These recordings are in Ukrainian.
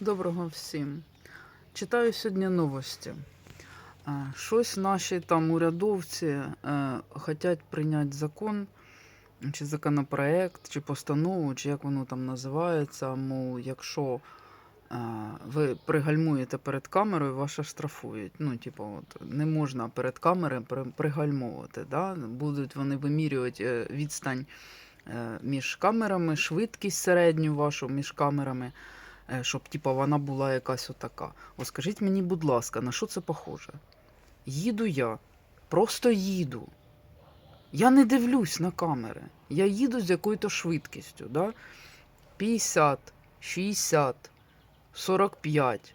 Доброго всім. Читаю сьогодні новості. Е, Щось наші там урядовці е, хочуть прийняти закон, чи законопроект, чи постанову, чи як воно там називається. Мов, якщо е, ви пригальмуєте перед камерою, вас штрафують. Ну, типу, от, не можна перед камерою при- пригальмовувати. Да? Будуть вони вимірювати відстань між камерами, швидкість середню вашу між камерами щоб типа вона була якась отака. От скажіть мені, будь ласка, на що це похоже? Їду я, просто їду. Я не дивлюсь на камери. Я їду з якою-то швидкістю. Да? 50, 60, 45.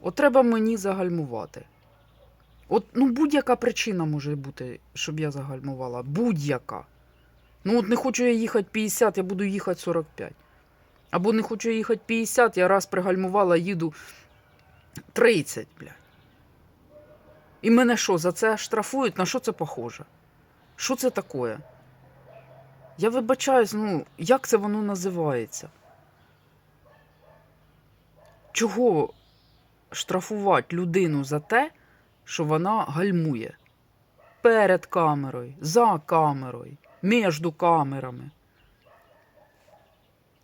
От треба мені загальмувати. От ну будь-яка причина може бути, щоб я загальмувала. Будь-яка. Ну от не хочу я їхати 50, я буду їхати 45. Або не хочу їхати 50, я раз пригальмувала, їду 30, блядь. І мене що, за це штрафують? На що це похоже? Що це таке? Я вибачаюсь, ну, як це воно називається? Чого штрафувати людину за те, що вона гальмує? Перед камерою, за камерою, між камерами.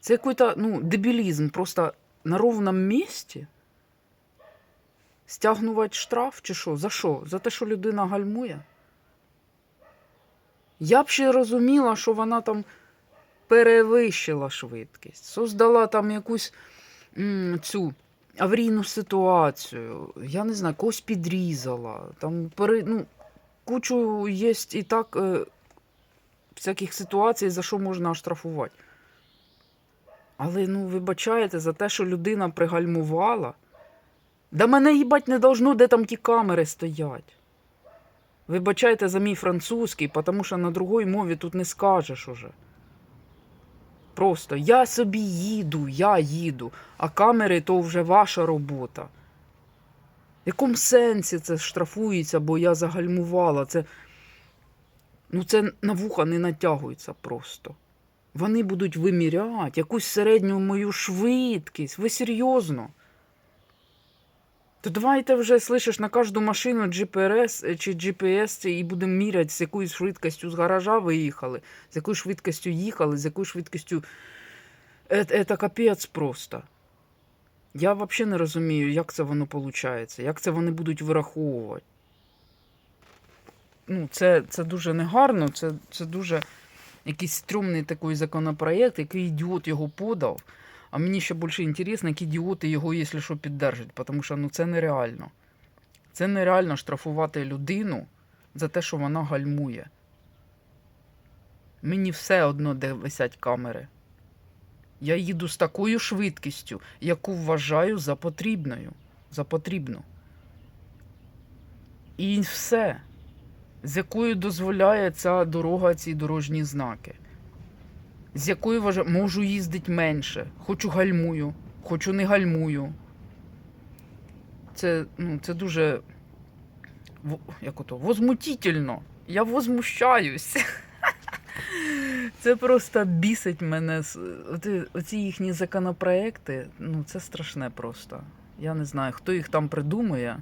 Це який-то ну, дебілізм просто на ровному місці. Стягнувати штраф чи що? За що? За те, що людина гальмує? Я б ще розуміла, що вона там перевищила швидкість, создала там якусь м, цю аварійну ситуацію. Я не знаю, когось підрізала. Там пере, ну, кучу є і так е, всяких ситуацій, за що можна оштрафувати. Але ну, вибачаєте, за те, що людина пригальмувала. Да мене їбать не должно, де там ті камери стоять. Вибачайте за мій французький, тому що на другій мові тут не скажеш уже. Просто я собі їду, я їду, а камери то вже ваша робота. В якому сенсі це штрафується, бо я загальмувала? Це, ну, це на вуха не натягується просто. Вони будуть виміряти якусь середню мою швидкість. Ви серйозно? То давайте вже, слышиш, на кожну машину GPS е, чи GPS і будемо міряти, з якою швидкістю з гаража виїхали, з якою швидкістю їхали, з якою швидкістю. Це, це капець просто. Я взагалі не розумію, як це воно виходить, як це вони будуть вираховувати. Ну, це, це дуже негарно, це, це дуже якийсь стрьомний такий законопроєкт, який ідіот його подав. А мені ще більше інтересно, які ідіоти його, якщо що, піддержать, тому що ну, це нереально. Це нереально штрафувати людину за те, що вона гальмує. Мені все одно, де висять камери. Я їду з такою швидкістю, яку вважаю за потрібною. За потрібну. І все. З якою дозволяє ця дорога, ці дорожні знаки з якою вважаю, можу їздити менше. Хочу гальмую, хочу не гальмую. Це, ну, це дуже як ото, возмутительно. Я возмущаюсь. Це просто бісить мене. оці їхні законопроекти, ну це страшне просто. Я не знаю, хто їх там придумує.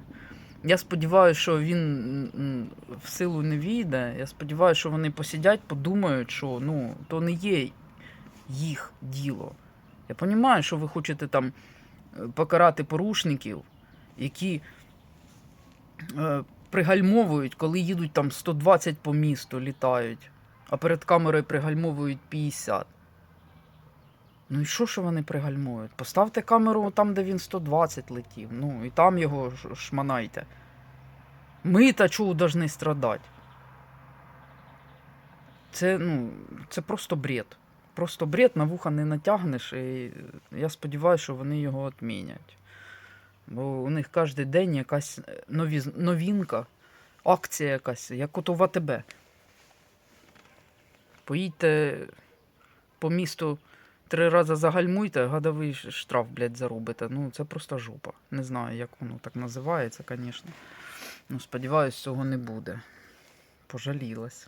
Я сподіваюся, що він в силу не війде. Я сподіваюся, що вони посидять, подумають, що ну, то не є їх діло. Я розумію, що ви хочете там е, покарати порушників, які е, пригальмовують, коли їдуть там 120 по місту, літають, а перед камерою пригальмовують 50. Ну і що, що вони пригальмують? Поставте камеру там, де він 120 летів. Ну і там його шманайте. Ми та чого повинні страдати? Це, ну, це просто бред. Просто бред на вуха не натягнеш, і я сподіваюся, що вони його відмінять. Бо у них кожен день якась нові, новінка, акція якась, як ото в АТБ. Поїдьте по місту три рази загальмуйте, гадовий штраф, блядь, заробите. Ну, це просто жопа. Не знаю, як воно так називається, звісно. Ну, сподіваюсь, цього не буде. Пожалілась.